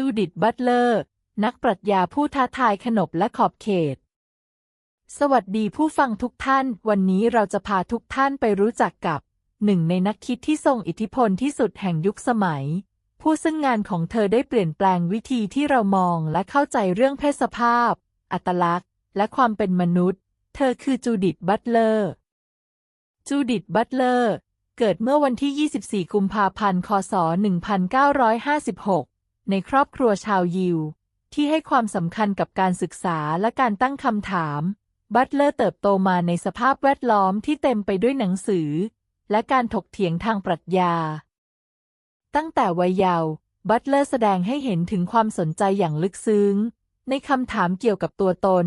จูดิตบัตเลอร์ นักปรัชญาผู้ท้าทายขนบและขอบเขต สวัสดีผู้ฟังทุกท่าน วันนี้เราจะพาทุกท่านไปรู้จักกับหนึ่งในนักคิดที่ทรงอิทธิพลที่สุดแห่งยุคสมัย ผู้ซึ่งงานของเธอได้เปลี่ยนแปลงวิธีที่เรามองและเข้าใจเรื่องเพศสภาพ อัตลักษณ์ และความเป็นมนุษย์ เธอคือจูดิตบัตเลอร์ จูดิตบัตเลอร์เกิดเมื่อวันที่ 24 กุมภาพันธ์ คศ 1956 ในครอบครัวชาวยิว ที่ให้ความสำคัญกับการศึกษาและการตั้งคำถาม บัตเลอร์เติบโตมาในสภาพแวดล้อมที่เต็มไปด้วยหนังสือ และการถกเถียงทางปรัชญา ตั้งแต่วัยเยาว์บัตเลอร์แสดงให้เห็นถึงความสนใจอย่างลึกซึ้ง ในคำถามเกี่ยวกับตัวตน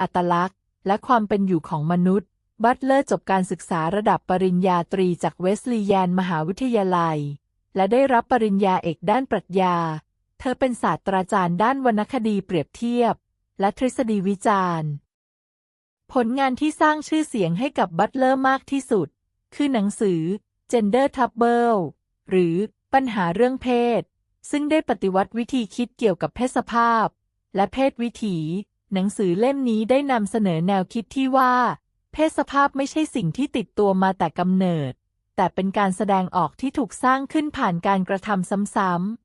อัตลักษณ์ และความเป็นอยู่ของมนุษย์ บัตเลอร์จบการศึกษาระดับปริญญาตรีจากเวสลีย์แยนมหาวิทยาลัย และได้รับปริญญาเอกด้านปรัชญา เธอเป็นศาสตราจารย์ด้านวรรณคดีเปรียบเทียบ และทฤษฎีวิจารณ์ ผลงานที่สร้างชื่อเสียงให้กับบัตเลอร์มากที่สุด คือหนังสือ Gender Trouble หรือปัญหาเรื่องเพศ ซึ่งได้ปฏิวัติวิธีคิดเกี่ยวกับเพศสภาพ และเพศวิถี หนังสือเล่มนี้ได้นำเสนอแนวคิดที่ว่า เพศสภาพไม่ใช่สิ่งที่ติดตัวมาแต่กำเนิด แต่เป็นการแสดงออกที่ถูกสร้างขึ้นผ่านการกระทำซ้ำๆ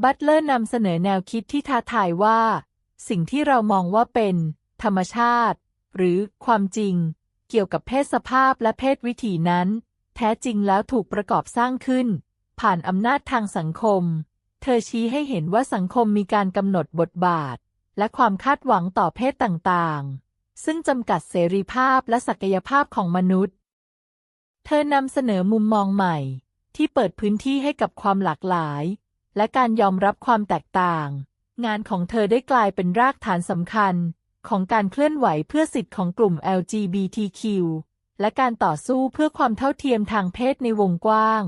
บัตเลอร์นำเสนอแนวคิดที่ท้าทายว่า สิ่งที่เรามองว่าเป็น ธรรมชาติ หรือความจริง เกี่ยวกับเพศสภาพและเพศวิถีนั้น แท้จริงแล้วถูกประกอบสร้างขึ้น ผ่านอำนาจทางสังคม เธอชี้ให้เห็นว่าสังคมมีการกำหนดบทบาท และความคาดหวังต่อเพศต่างๆ ซึ่งจำกัดเสรีภาพและศักยภาพของมนุษย์ เธอนำเสนอมุมมองใหม่ ที่เปิดพื้นที่ให้กับความหลากหลาย และการยอมรับความแตกต่าง งานของเธอได้กลายเป็นรากฐานสำคัญ ของการเคลื่อนไหวเพื่อสิทธิของกลุ่ม LGBTQ และการต่อสู้เพื่อความเท่าเทียมทางเพศในวงกว้าง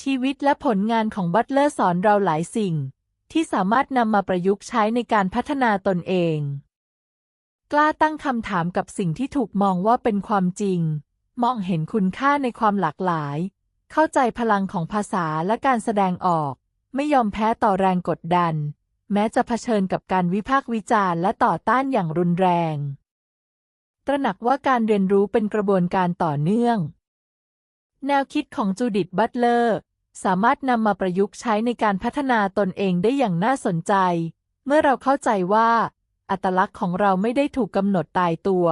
ชีวิตและผลงานของบัตเลอร์สอนเราหลายสิ่ง ที่สามารถนำมาประยุกต์ใช้ในการพัฒนาตนเอง กล้าตั้งคำถามกับสิ่งที่ถูกมองว่าเป็นความจริง มองเห็นคุณค่าในความหลากหลาย เข้าใจพลังของภาษาและการแสดงออก ไม่ยอมแพ้ต่อแรงกดดัน แม้จะเผชิญกับการวิพากษ์วิจารณ์และต่อต้านอย่างรุนแรง ตระหนักว่าการเรียนรู้เป็นกระบวนการต่อเนื่อง แนวคิดของจูดิตบัตเลอร์ สามารถนำมาประยุกต์ใช้ในการพัฒนาตนเองได้อย่างน่าสนใจ เมื่อเราเข้าใจว่า อัตลักษณ์ของเราไม่ได้ถูกกำหนดตายตัว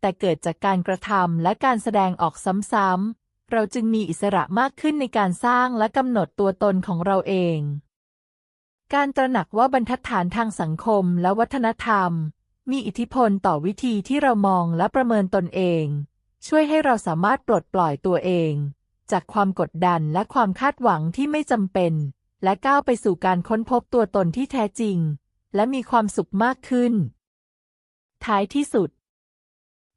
แต่เกิดจากการกระทำและการแสดงออกซ้ำๆ เราจึงมีอิสระมากขึ้นในการสร้างและกำหนดตัวตนของเราเอง การตระหนักว่าบรรทัดฐานทางสังคมและวัฒนธรรม มีอิทธิพลต่อวิธีที่เรามองและประเมินตนเอง ช่วยให้เราสามารถปลดปล่อยตัวเอง จากความกดดันและความคาดหวังที่ไม่จำเป็น และก้าวไปสู่การค้นพบตัวตนที่แท้จริง และมีความสุขมากขึ้น ท้ายที่สุด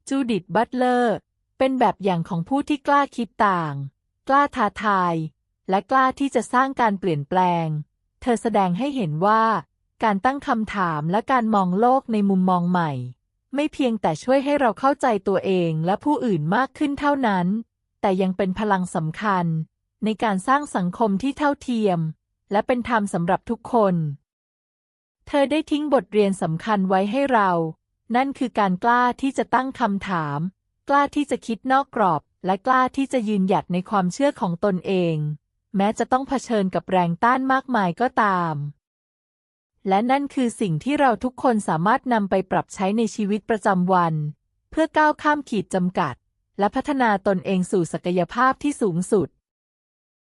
จูดิตบัตเลอร์ เป็นแบบอย่างของผู้ที่กล้าคิดต่าง กล้าท้าทาย และกล้าที่จะสร้างการเปลี่ยนแปลง เธอแสดงให้เห็นว่า การตั้งคำถามและการมองโลกในมุมมองใหม่ ไม่เพียงแต่ช่วยให้เราเข้าใจตัวเองและผู้อื่นมากขึ้นเท่านั้น แต่ยังเป็นพลังสำคัญ ในการสร้างสังคมที่เท่าเทียม และเป็นธรรมสำหรับทุกคน เธอได้ทิ้งบทเรียนสำคัญไว้ให้เรา นั่นคือการกล้าที่จะตั้งคำถาม กล้าที่จะคิดนอกกรอบ และกล้าที่จะยืนหยัดในความเชื่อของตนเอง แม้จะต้องเผชิญกับแรงต้านมากมายก็ตาม และนั่นคือสิ่งที่เราทุกคนสามารถนำไปปรับใช้ในชีวิตประจำวัน เพื่อก้าวข้ามขีดจำกัด และพัฒนาตนเองสู่ศักยภาพที่สูงสุด